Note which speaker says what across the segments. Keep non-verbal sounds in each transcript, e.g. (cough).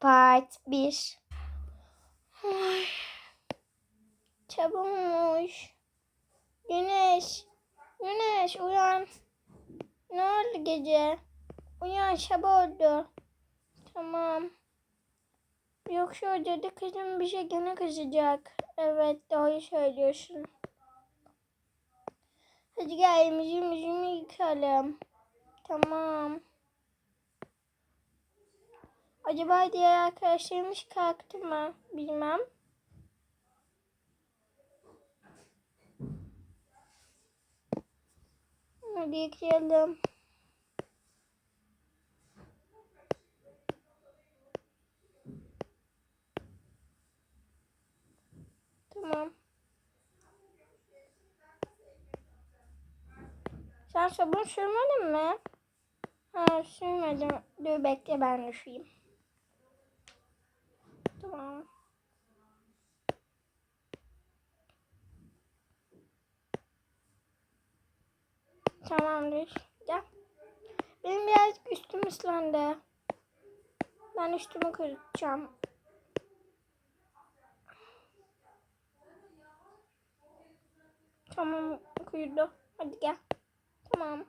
Speaker 1: Part 1 Ay. Çabukmuş. Güneş. Güneş uyan. Ne oldu gece? Uyan sabah oldu. Tamam. Yoksa o cadı kızım bir şey gene kızacak. Evet doğru söylüyorsun. Hadi gel elimizi yüzümü yıkalım. Tamam. Acaba diğer arkadaşlarımız kalktı mı? Bilmem. Hadi yıkayalım. Tamam. Sen sabun sürmedin mi? Ha sürmedim. Dur bekle ben de süreyim. Tamam. Tamamdır. Gel. Benim birazcık üstüm ıslandı. Ben üstümü kurutacağım. Tamam kuyudu. Hadi gel. Tamam.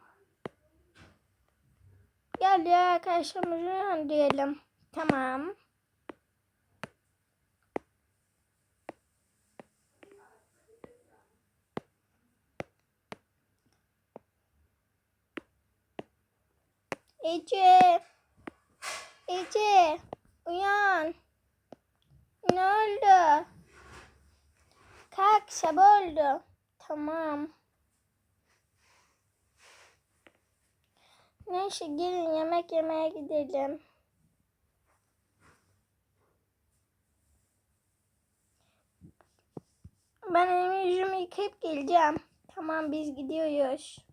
Speaker 1: Gel ya arkadaşlarımızı diyelim. Tamam. Ece. Ece. Uyan. Ne oldu? Kalk sabah oldu. Tamam. Neyse gelin yemek yemeye gidelim. Ben elimi yüzümü yıkayıp geleceğim. Tamam biz gidiyoruz.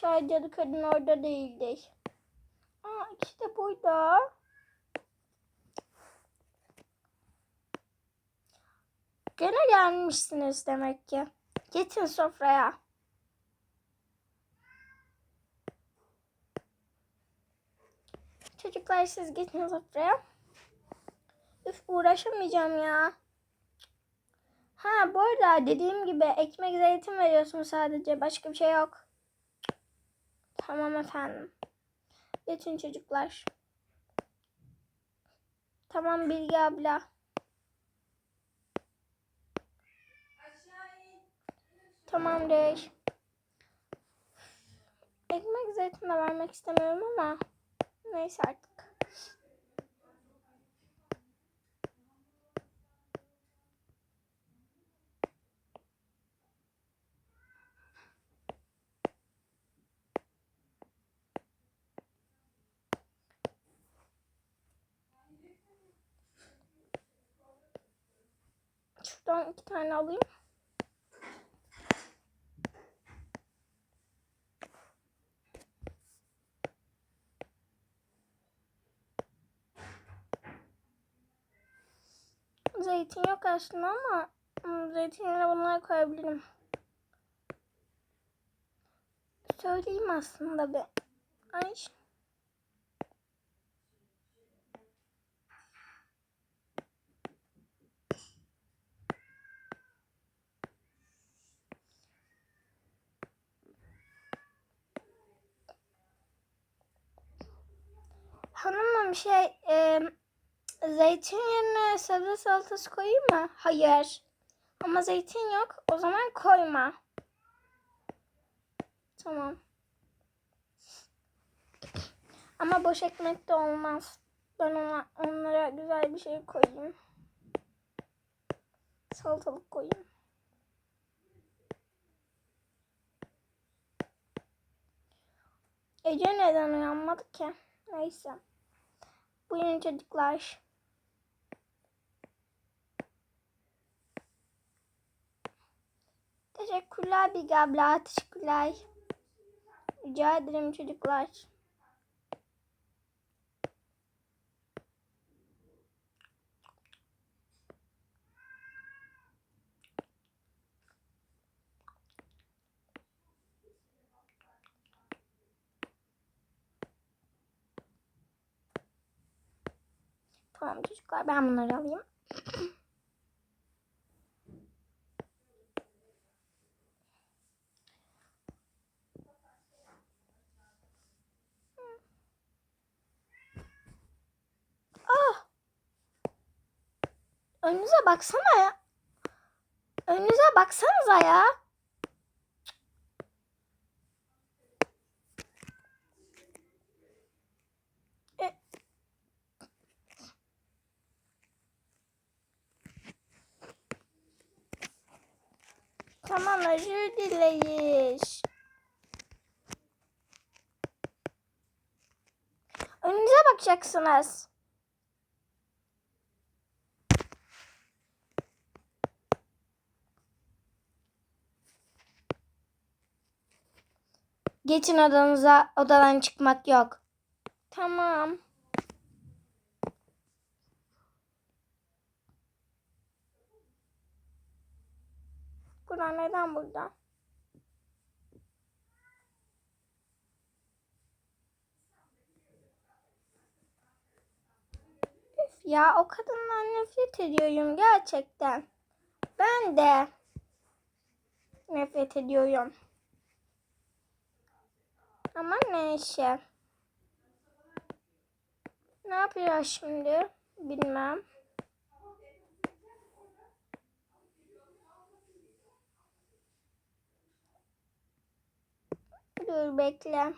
Speaker 1: Cadı kadın orada değildi. Aa de burada. Gene gelmişsiniz demek ki. Geçin sofraya. Çocuklar siz geçin sofraya. Üf uğraşamayacağım ya. Ha bu arada dediğim gibi ekmek zeytin veriyorsun sadece. Başka bir şey yok. Tamam efendim. Geçin çocuklar. Tamam Bilge abla. Tamamdır. Ekmek zeytin de vermek istemiyorum ama neyse artık. Şuradan iki tane alayım. Zeytin yok aslında ama hmm, zeytin yerine bunları koyabilirim. Söyleyeyim aslında be. Ay. Hanımım şey e, zeytin yerine sebze salatası koyayım mı? Hayır. Ama zeytin yok. O zaman koyma. Tamam. Ama boş ekmek de olmaz. Ben ona, onlara güzel bir şey koyayım. Salatalık koyayım. Ece neden uyanmadı ki? Neyse. Buyurun çocuklar. Teşekkürler Bilge abla. Teşekkürler. Rica ederim çocuklar. Tamam çocuklar ben bunları alayım. Ah! Önünüze baksana ya. Önünüze baksanıza ya. E- Tamam özür dileyiz. Önünüze bakacaksınız. Geçin odanıza. Odadan çıkmak yok. Tamam. Kur'an neden burada? Üf ya o kadından nefret ediyorum gerçekten. Ben de nefret ediyorum. Ama neyse. Ne yapacağız şimdi? Bilmem. Dur bekle.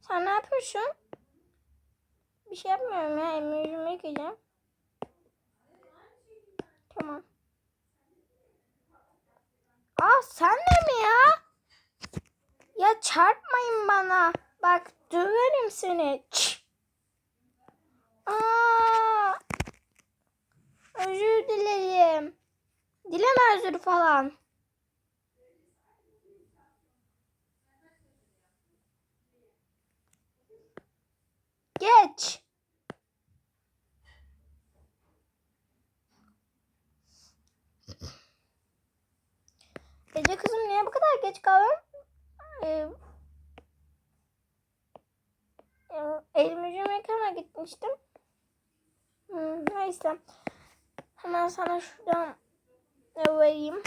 Speaker 1: Sen ne yapıyorsun? Bir şey yapmıyorum ya. Elimi yüzümü yıkayacağım. Tamam. Aa sen de mi ya? Ya çarpmayın bana. Bak döverim seni. Çş. Aa, özür dilerim. Dileme özür falan. Geç. Gece kızım niye bu kadar geç kaldın? Ee, elimi yüzümü yıkamaya gitmiştim. Hmm, neyse. Hemen sana şuradan vereyim.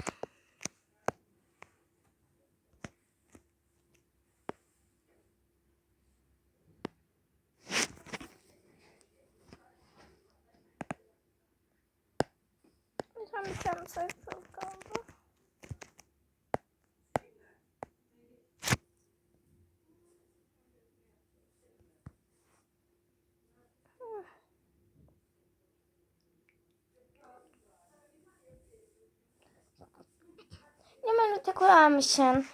Speaker 1: Lütfen bir tane Hemen öte koyarmışsın.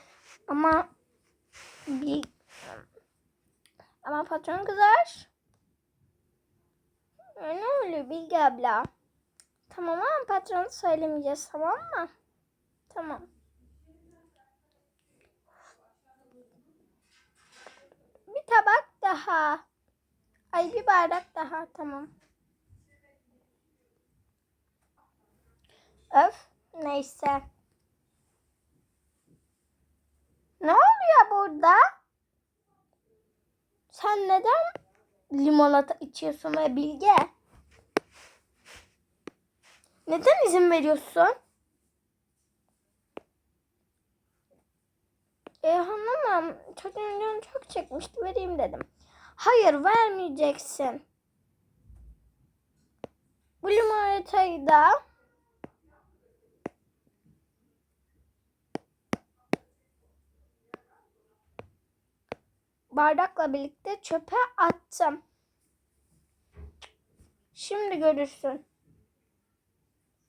Speaker 1: Ama bir ama patron kızar. E, Ne oluyor Bilge abla? Tamam ama patronu söylemeyeceğiz tamam mı? Tamam. Bir tabak daha. Ay bir bardak daha tamam. Öf neyse. Ne oluyor burada? Sen neden limonata içiyorsun ve Bilge? Neden izin veriyorsun? E hanımım çocuğun canı çok çekmişti vereyim dedim. Hayır vermeyeceksin. Bu limonatayı da bardakla birlikte çöpe attım. Şimdi görürsün.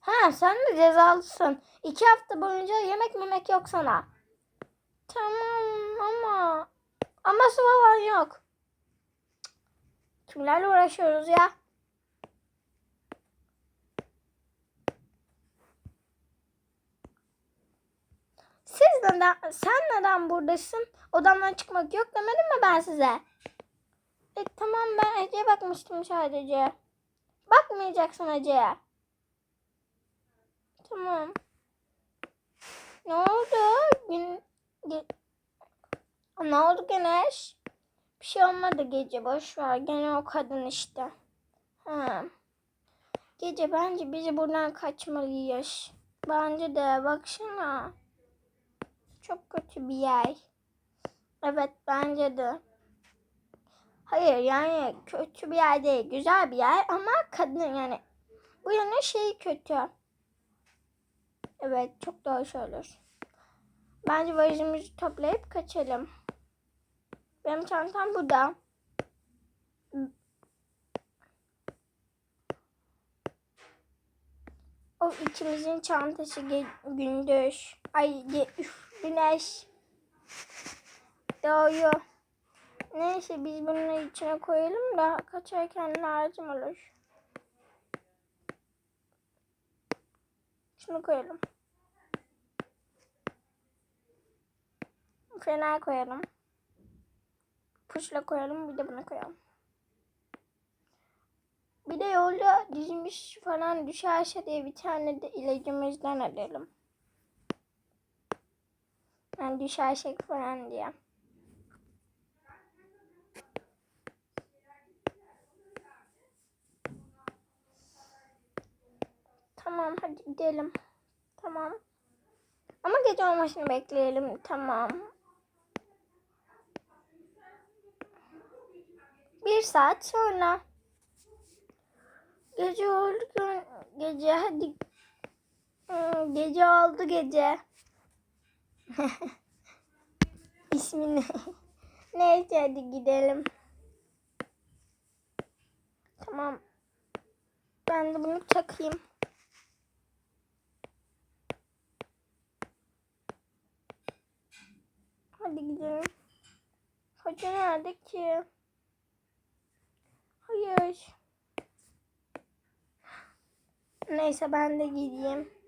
Speaker 1: Ha sen de cezalısın. İki hafta boyunca yemek memek yok sana. Tamam ama aması falan yok. Kimlerle uğraşıyoruz ya? Siz neden, sen neden buradasın? Odamdan çıkmak yok demedim mi ben size? E tamam ben Ece'ye bakmıştım sadece. Bakmayacaksın Ece'ye. Tamam. Ne oldu? Gün... Ne oldu Güneş? Bir şey olmadı gece boş ver. Gene o kadın işte. Ha. Gece bence bizi buradan kaçmalıyız. Bence de baksana. Çok kötü bir yer. Evet bence de. Hayır yani kötü bir yer değil. Güzel bir yer ama kadın yani. Bu yana şey kötü. Evet çok doğru söylüyorsun. Bence valizimizi toplayıp kaçalım. Benim çantam burada. O ikimizin çantası gündüz. Ay üf, güneş. Doğru. Neyse biz bunu içine koyalım da kaçarken lazım olur. Şunu koyalım. Fener koyalım. Puşla koyalım bir de bunu koyalım. Bir de yolda dizimiz falan düşerse diye bir tane de ilacımızdan alalım. Yani düşersek falan diye. Tamam hadi gidelim. Tamam. Ama gece olmasını bekleyelim. Tamam. Bir saat sonra. Gece oldu gece hadi. Hmm, Gece oldu gece. (laughs) İsmini. (laughs) Neyse hadi gidelim. Tamam. Ben de bunu takayım. Hadi gidelim. Hoca nerede ki? Hayır. Neyse ben de gideyim.